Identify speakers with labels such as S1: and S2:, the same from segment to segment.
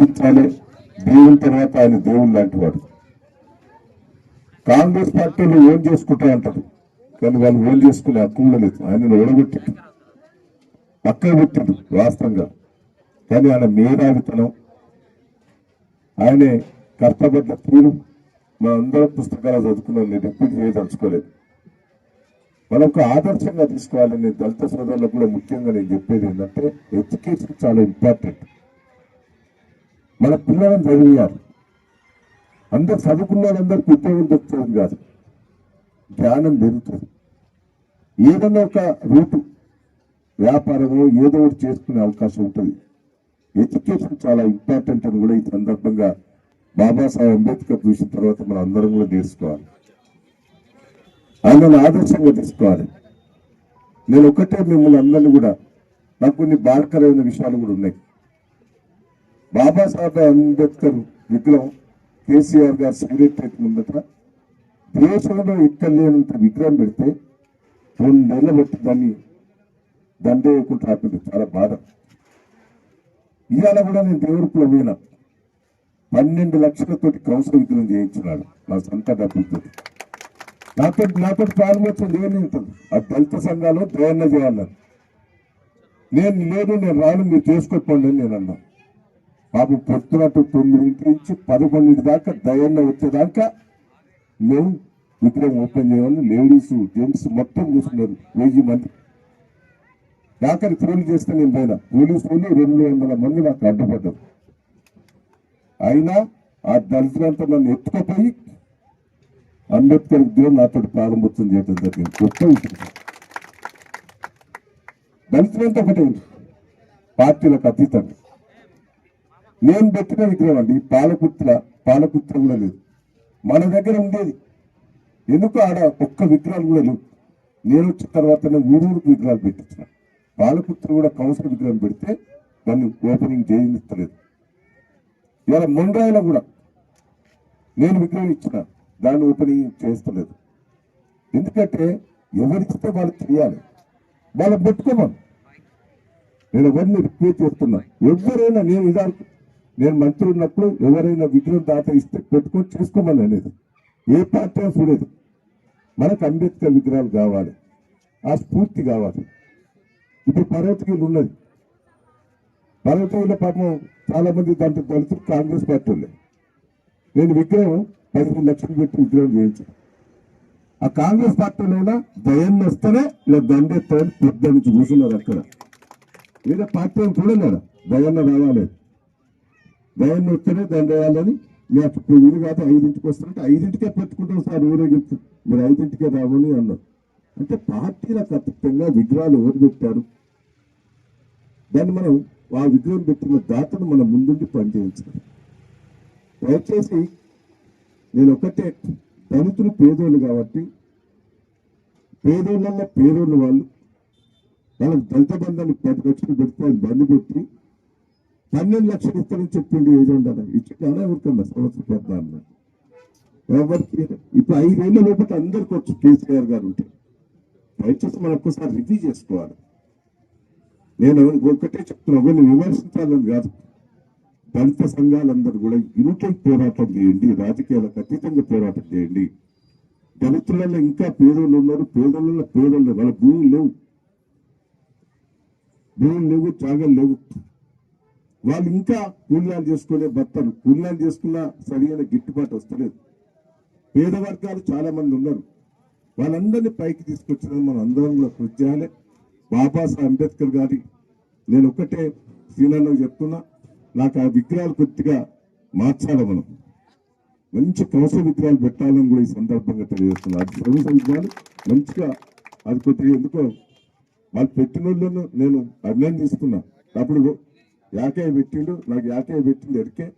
S1: పూజించాలి దేవుని తర్వాత ఆయన దేవుడు లాంటి వాడు. కాంగ్రెస్ పార్టీలు ఏం చేసుకుంటా అంటారు? కానీ వాళ్ళు ఓన్ చేసుకునే హక్కు కూడా లేదు. ఆయన ఓడగొట్టిండు పక్కన పెట్టిండు వాస్తవంగా కానీ ఆయన మేధావితనం ఆయనే కర్తబడ్డ తీరు మన అందరం పుస్తకాలు చదువుకున్నాం. నేను ఎప్పుడు చేయదలుచుకోలేదు మనం ఒక ఆదర్శంగా తీసుకోవాలి నేను దళిత సోదరులకు కూడా ముఖ్యంగా నేను చెప్పేది ఏంటంటే ఎడ్యుకేషన్ చాలా ఇంపార్టెంట్. మన పిల్లలను చదివియాలి. అందరు చదువుకున్న వాళ్ళందరికీ ఉద్యోగం దొరుకుతుంది కాదు. జ్ఞానం పెరుగుతుంది. ఏదన్నా ఒక రూటు వ్యాపారమో ఏదో ఒకటి చేసుకునే అవకాశం ఉంటుంది. ఎడ్యుకేషన్ చాలా ఇంపార్టెంట్ అని కూడా ఈ సందర్భంగా బాబాసాహెబ్ అంబేద్కర్ చూసిన తర్వాత మనం అందరం కూడా నేర్చుకోవాలి. ఆయనను ఆదర్శంగా తీసుకోవాలి. నేను ఒకటే మిమ్మల్ని అందరినీ కూడా నాకు కొన్ని బాధకరమైన విషయాలు కూడా ఉన్నాయి. బాబాసాహెబ్ అంబేద్కర్ విగ్రహం కేసీఆర్ గారు సెక్రటరేట్ ముందట. దేశంలో ఇక్కడ లేనంత విగ్రహం పెడితే రెండు నెలలు బట్టి దాన్ని దండేయకుండా ఆపింది చాలా బాధ. ఇవాళ కూడా నేను దేవుడికి పోయినా. పన్నెండు లక్షలతోటి కౌన్సిల్ విగ్రహం చేయించినాడు నా సొంత డబ్బులతో. నాతో నాతో ప్రారంభం వచ్చింది ఏమి ఆ దళిత సంఘాలు దయన్న చేయాలని నేను లేదు నేను రాను మీరు చేసుకోకపోండి నేను అన్నాను బాబు పొద్దునట్టు తొమ్మిదింటి నుంచి పదకొండింటి దాకా దయల్లో వచ్చేదాకా మేము విగ్రహం ఓపెన్ చేయాలని లేడీస్ జెంట్స్ మొత్తం కూర్చున్నారు వెయ్యి మంది. ఆఖరి ఫోన్లు చేస్తే నేను పోయినా. పోలీసులు రెండు వందల మంది నాకు అడ్డుపడ్డారు. అయినా ఆ దళితులంతా నన్ను ఎత్తుకుపోయి అంబేద్కర్ విగ్రహం నాతో ప్రారంభోత్సవం చేయడం జరిగింది. గొప్ప విషయం. దళితులంతా ఒకటే పార్టీలకు అతీతంగా. నేను పెట్టిన విగ్రహం అండి. పాలపుత్ర పాలపుత్ర కూడా లేదు. మన దగ్గర ఉండేది. ఎందుకు ఆడ ఒక్క విగ్రహాలు కూడా లేవు? నేను వచ్చిన తర్వాతనే ఊరూరుకు విగ్రహాలు పెట్టించిన. పాలపుత్ర కూడా కౌన్సిల్ విగ్రహం పెడితే దాన్ని ఓపెనింగ్ చేయించలేదు. ఇలా మొండ్రాయిలో కూడా నేను విగ్రహం ఇచ్చిన దాన్ని ఓపెనింగ్ చేస్తలేదు. ఎందుకంటే ఎవరిస్తే వాళ్ళు చేయాలి. వాళ్ళు పెట్టుకోమను. నేను ఎవరిని రిక్వెస్ట్ చేస్తున్నా. ఎవరైనా నేను ఇదారు నేను మంత్రి ఉన్నప్పుడు ఎవరైనా విగ్రహం దాత ఇస్తే పెట్టుకొని చేసుకోమని అనేది. ఏ పార్టీ చూడదు మనకు అంబేద్కర్ విగ్రహాలు కావాలి. ఆ స్ఫూర్తి కావాలి. ఇప్పుడు పర్వతగిరి ఉన్నది. పర్వతగిరిలో పాపం చాలా మంది దాంట్లో దళితులు కాంగ్రెస్ పార్టీ నేను విగ్రహం పదిహేను లక్షలు పెట్టి విగ్రహం చేయించాను ఆ కాంగ్రెస్ పార్టీలోనా దయన్ని వస్తేనే ఇలా దండెత్తారని పెద్ద నుంచి కూర్చున్నారు అక్కడ. ఏదో పార్టీ అని చూడలేదా? దయన్న రావాలి. దయన్న వస్తేనే దండ వేయాలని మీ ఇప్పుడు కాదు ఐదింటికి వస్తారంటే ఐదింటికే పెట్టుకుంటాం సార్ ఊరేగింపు మీరు ఐదింటికే రావని అన్నారు. అంటే పార్టీలకు అతీతంగా విగ్రహాలు ఎవరు పెట్టారు? దాన్ని మనం ఆ విగ్రహం పెట్టిన దాతను మనం ముందుండి పనిచేయించాలి. దయచేసి నేను ఒకటే దళితులు పేదోళ్ళు కాబట్టి పేదోళ్ళల్లో పేదోళ్ళు వాళ్ళు వాళ్ళకి దళిత బంధాన్ని పది ఖర్చులు పెడితే అది బంద్ పెట్టి పన్నెండు లక్షలు ఇస్తారని చెప్పిండి ఏజెండా ఇచ్చి అలా ఊరుకుందా సంవత్సరం పెద్ద ఎవరికి ఇప్పుడు ఐదేళ్ళ లోపల అందరికి వచ్చు కేసీఆర్ గారు ఉంటే. దయచేసి మనం ఒక్కసారి రివ్యూ చేసుకోవాలి. నేను ఒక్కటే చెప్తున్నా ఎవరిని విమర్శించాలని కాదు. దళిత సంఘాలందరూ కూడా ఇరుకై పోరాటం చేయండి రాజకీయాలకు అతీతంగా పోరాటం చేయండి. దళితులలో ఇంకా పేదోళ్ళు ఉన్నారు పేదోళ్ళలో పేదోళ్ళు వాళ్ళ భూములు లేవు. భూములు లేవు జాగాలు లేవు. వాళ్ళు ఇంకా కూలీలు చేసుకునే భర్తలు కూలీలు చేసుకున్నా సరైన గిట్టుబాటు వస్తలేదు. పేద వర్గాలు చాలా మంది ఉన్నారు. వాళ్ళందరినీ పైకి తీసుకొచ్చిన మనం అందరం కూడా కృషి చేయాలి. బాబాసాహెబ్ అంబేద్కర్ గారి నేను ఒక్కటే సీనాలో చెప్తున్నా నాకు ఆ విగ్రహాలు కొద్దిగా మార్చాలి మనం. మంచి కవస విగ్రహాలు పెట్టాలని కూడా ఈ సందర్భంగా తెలియజేస్తున్నా. అది కవస విగ్రహాలు మంచిగా అది కొద్దిగా ఎందుకో వాళ్ళు పెట్టిన వాళ్ళను నేను అభినందిస్తున్నా. అప్పుడు యాకే పెట్టిండు నాకు యాకే పెట్టింది ఎరికే.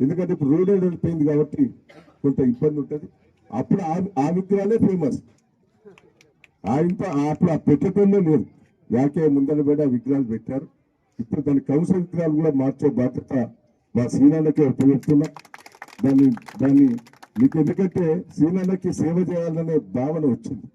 S1: ఎందుకంటే ఇప్పుడు రోడ్ వెళ్ళిపోయింది కాబట్టి కొంత ఇబ్బంది ఉంటుంది. అప్పుడు ఆ- విగ్రహాలే ఫేమస్ ఆ ఇంత అప్పుడు ఆ పెట్టడంలో లేదు యాకే ముందర పెట్టి ఆ విగ్రహాలు పెట్టారు. ఇప్పుడు దాని కంస విగ్రహాలు కూడా మార్చే బాధ్యత మా సీనాలకే ఉపయోగిస్తున్నా. దాన్ని దాన్ని మీకు ఎందుకంటే సీనాలకి సేవ చేయాలనే భావన వచ్చింది.